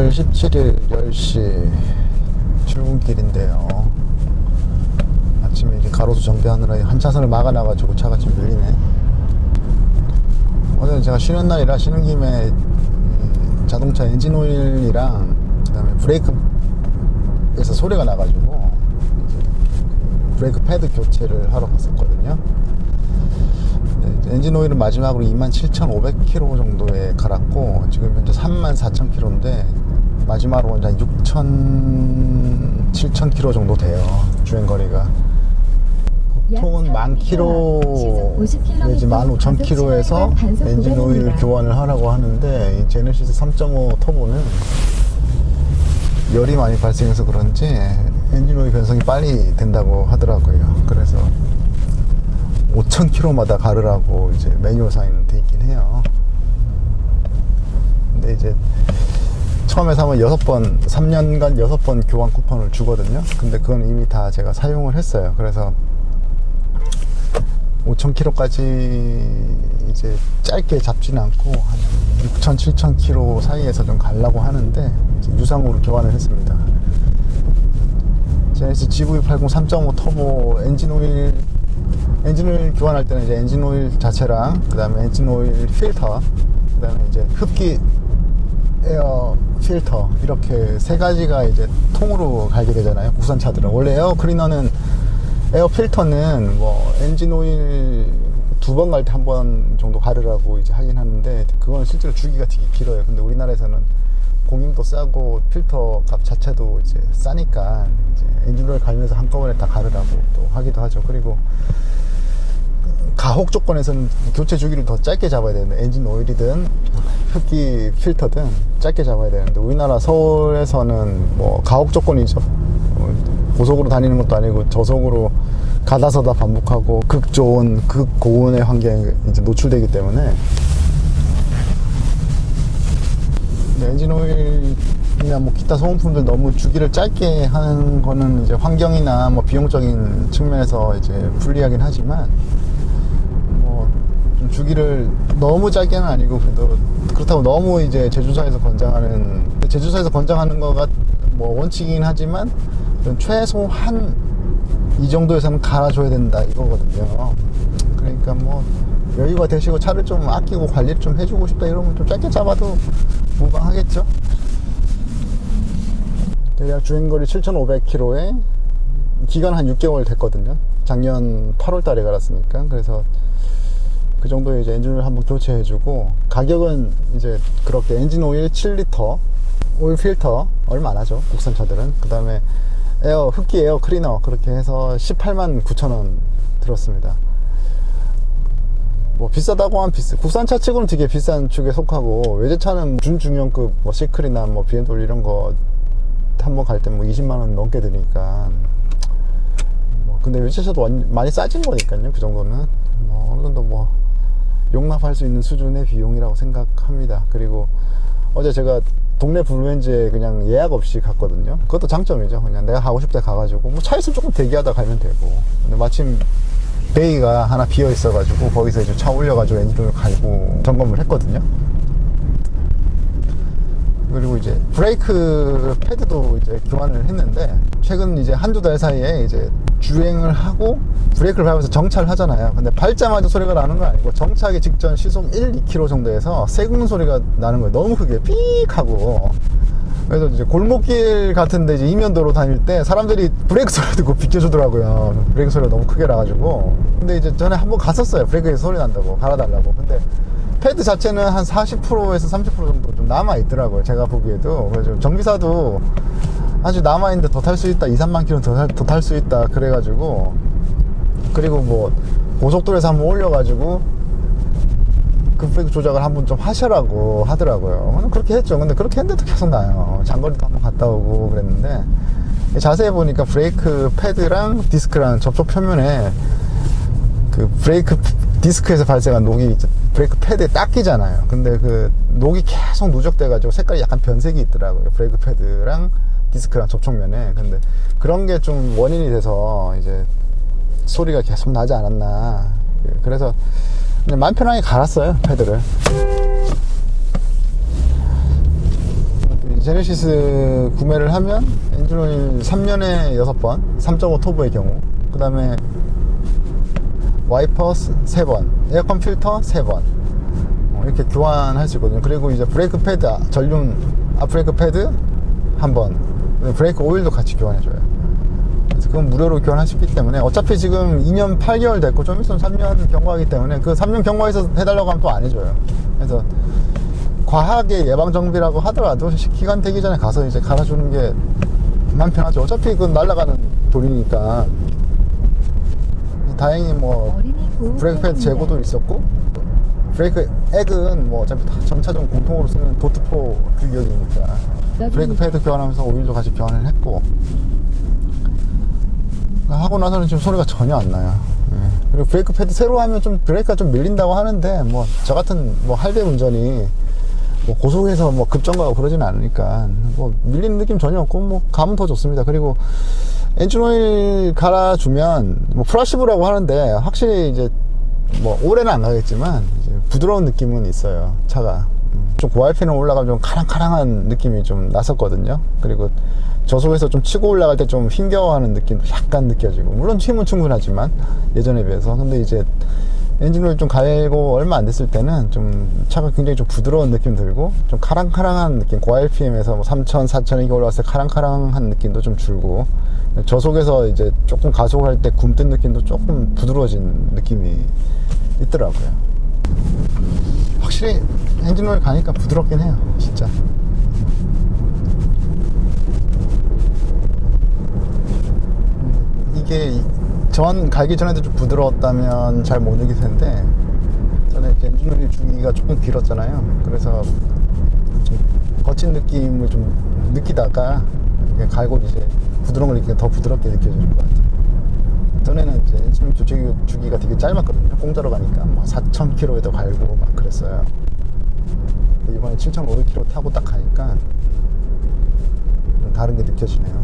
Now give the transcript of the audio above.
10월 17일 10시 출근길인데요. 아침에 이제 가로수 정비하느라 한 차선을 막아놔가지고 차가 좀 밀리네. 어제는 제가 쉬는 날이라 쉬는 김에 이 자동차 엔진 오일이랑 그 다음에 브레이크에서 소리가 나가지고 그 브레이크 패드 교체를 하러 갔었거든요. 엔진 오일은 마지막으로 27,500km 정도에 갈았고 지금 현재 34,000km인데 마지막으로 이제 한 6,000, 7,000km 정도 돼요 주행 거리가. 보통은 만 킬로 내지 만 오천 킬로에서 엔진 오일 교환을 하라고 하는데 이 제네시스 3.5 터보는 열이 많이 발생해서 그런지 엔진 오일 변성이 빨리 된다고 하더라고요. 그래서 5천 킬로마다 가르라고 이제 매뉴얼상에는 돼 있긴 해요. 근데 이제 처음에 사면 6번, 3년간 6번 교환 쿠폰을 주거든요. 근데 그건 이미 다 제가 사용을 했어요. 그래서 5,000km까지 이제 짧게 잡지는 않고 한 6,000, 7,000km 사이에서 좀 가려고 하는데 유상으로 교환을 했습니다. 제네시스 GV80 3.5 터보 엔진 오일 엔진 오일 교환할 때는 이제 엔진 오일 자체랑 그다음에 엔진 오일 필터 그다음에 이제 흡기 에어 필터 이렇게 세 가지가 이제 통으로 갈게 되잖아요. 국산 차들은 원래 에어 클리너는 에어 필터는 뭐 엔진 오일 두 번 갈 때 한 번 정도 가르라고 이제 하긴 하는데 그거는 실제로 주기가 되게 길어요. 근데 우리나라에서는 공임도 싸고 필터 값 자체도 이제 싸니까 이제 엔진 오일 갈면서 한꺼번에 다 가르라고 또 하기도 하죠. 그리고 가혹 조건에서는 교체 주기를 더 짧게 잡아야 되는데 엔진 오일이든 흡기 필터든 짧게 잡아야 되는데 우리나라 서울에서는 뭐 가혹 조건이죠. 어, 고속으로 다니는 것도 아니고 저속으로 가다서다 반복하고 극 좋은 극 고온의 환경에 이제 노출되기 때문에. 네, 엔진 오일이나 뭐 기타 소모품들 너무 주기를 짧게 하는 거는 이제 환경이나 뭐 비용적인 측면에서 이제 불리하긴 하지만 주기를 너무 짧게는 아니고 그래도 그렇다고 너무 이제 제조사에서 권장하는 제조사에서 권장하는 거가 뭐 원칙이긴 하지만 좀 최소한 이 정도에서는 갈아줘야 된다 이거거든요. 그러니까 뭐 여유가 되시고 차를 좀 아끼고 관리를 좀 해주고 싶다 이러면 좀 짧게 잡아도 무방하겠죠. 대략 주행거리 7,500km에 기간 한 6개월 됐거든요. 작년 8월 달에 갈았으니까. 그래서 그 정도의 이제 엔진을 한번 교체해주고 가격은 이제 그렇게 엔진 오일 7리터 오일 필터 얼마 안 하죠 국산 차들은. 그 다음에 에어 흡기 에어 클리너 그렇게 해서 18만 9천 원 들었습니다. 뭐 비싸다고 하면 비싸 국산차 치고는 되게 비싼 축에 속하고 외제차는 준중형급 뭐 시클이나 뭐 BMW 이런 거 한번 갈 때 뭐 20만 원 넘게 드니까. 뭐 근데 외제차도 완- 많이 싸진 거니까요 그 정도는. 뭐 어느 정도 뭐 용납할 수 있는 수준의 비용이라고 생각합니다. 그리고 어제 제가 동네 블루엔즈에 그냥 예약 없이 갔거든요. 그것도 장점이죠. 그냥 내가 가고 때 가가지고 뭐차 있으면 조금 대기하다 가면 되고. 근데 마침 베이가 하나 비어 있어가지고 거기서 이제 차 올려가지고 엔진을 갈고 점검을 했거든요. 그리고 이제 브레이크 패드도 이제 교환을 했는데 최근 이제 한두 달 사이에 이제 주행을 하고 브레이크를 밟아서 정차를 하잖아요. 근데 밟자마자 소리가 나는 건 아니고 정차하기 직전 시속 1, 2km 정도에서 세공 소리가 나는 거예요. 너무 크게 삑 하고 그래서 이제 골목길 같은데 이제 이면도로 다닐 때 사람들이 브레이크 소리 듣고 비켜주더라고요. 브레이크 소리가 너무 크게 나가지고. 근데 이제 전에 한번 갔었어요. 브레이크에 소리 난다고 갈아달라고. 근데 패드 자체는 한 40%에서 30% 정도 좀 남아 있더라고요. 제가 보기에도. 그래서 정비사도 아주 남아 있는데 더 탈 수 있다. 2, 3만 킬로 더 탈 수 있다. 그래가지고 그리고 뭐 고속도로에서 한번 올려가지고 그 브레이크 조작을 한번 좀 하시라고 하더라고요. 그렇게 했죠. 근데 그렇게 했는데도 계속 나요. 장거리도 한번 갔다 오고 그랬는데 자세히 보니까 브레이크 패드랑 디스크랑 접촉 표면에 그 브레이크 디스크에서 발생한 녹이 브레이크 패드에 닦이잖아요. 근데 그 녹이 계속 누적돼가지고 색깔이 약간 변색이 있더라고요. 브레이크 패드랑 디스크랑 접촉면에. 근데 그런 게 좀 원인이 돼서 이제 소리가 계속 나지 않았나. 그래서 그냥 마음 편하게 갈았어요, 패드를. 제네시스 구매를 하면 엔진오일 3년에 6번 3.5 터보의 경우 그 다음에 와이퍼 3번 에어컨 필터 3번 어, 이렇게 교환할 수 있거든요 그리고 이제 브레이크 패드 아, 전륜 앞브레이크 패드 한번 브레이크 오일도 같이 교환해줘요 그래서 그건 무료로 있기 때문에 어차피 지금 2년 8개월 됐고 좀 있으면 3년 경과하기 때문에 그 3년 경과해서 해달라고 하면 또 안 해줘요 그래서 과하게 예방 정비라고 하더라도 기간 되기 전에 가서 이제 갈아주는 게 마음 편하죠. 어차피 그건 날아가는 돌이니까. 다행히 뭐 브레이크 패드 재고도 있었고 브레이크 액은 뭐 어차피 다 전차전 공통으로 쓰는 도트포 규격이니까 브레이크 패드 교환하면서 오일도 같이 교환을 했고 하고 나서는 지금 소리가 전혀 안 나요. 예. 그리고 브레이크 패드 새로 하면 좀 브레이크가 좀 밀린다고 하는데 뭐 저 같은 뭐 할배 운전이 뭐 고속에서 뭐 급정거하고 그러지는 않으니까 뭐 밀리는 느낌 전혀 없고 뭐 감은 더 좋습니다. 그리고 엔진 오일 갈아주면 뭐 플라시브라고 하는데 확실히 이제 뭐 오래는 안 가겠지만 부드러운 느낌은 있어요 차가. 음, 좀 고RPM 올라가면 좀 카랑카랑한 느낌이 좀 났었거든요. 그리고 저속에서 좀 치고 올라갈 때 좀 힘겨워하는 느낌도 약간 느껴지고. 물론 힘은 충분하지만 예전에 비해서. 근데 이제 엔진오일 좀 갈고 얼마 안 됐을 때는 좀 차가 굉장히 좀 부드러운 느낌 들고 좀 카랑카랑한 느낌 고RPM에서 뭐 3,000, 4,000 이렇게 올라왔을 때 카랑카랑한 느낌도 좀 줄고 저속에서 이제 조금 가속할 때 굼뜬 느낌도 조금 부드러워진 느낌이 있더라고요 확실히 엔진오일 가니까 부드럽긴 해요 진짜. 이게 전 갈기 전에도 좀 부드러웠다면 잘 못 이길 텐데 전에 엔진오일 주기가 조금 길었잖아요. 그래서 좀 거친 느낌을 좀 느끼다가 이렇게 갈고 이제 부드러운 걸 느끼니까 더 부드럽게 느껴지는 것 같아요 전에는 이제 엔진오일 주기, 주기가 되게 짧았거든요. 공짜로 가니까 뭐 4,000km에도 갈고 막 그랬어요. 이번에 7,500km 타고 딱 가니까 좀 다른 게 느껴지네요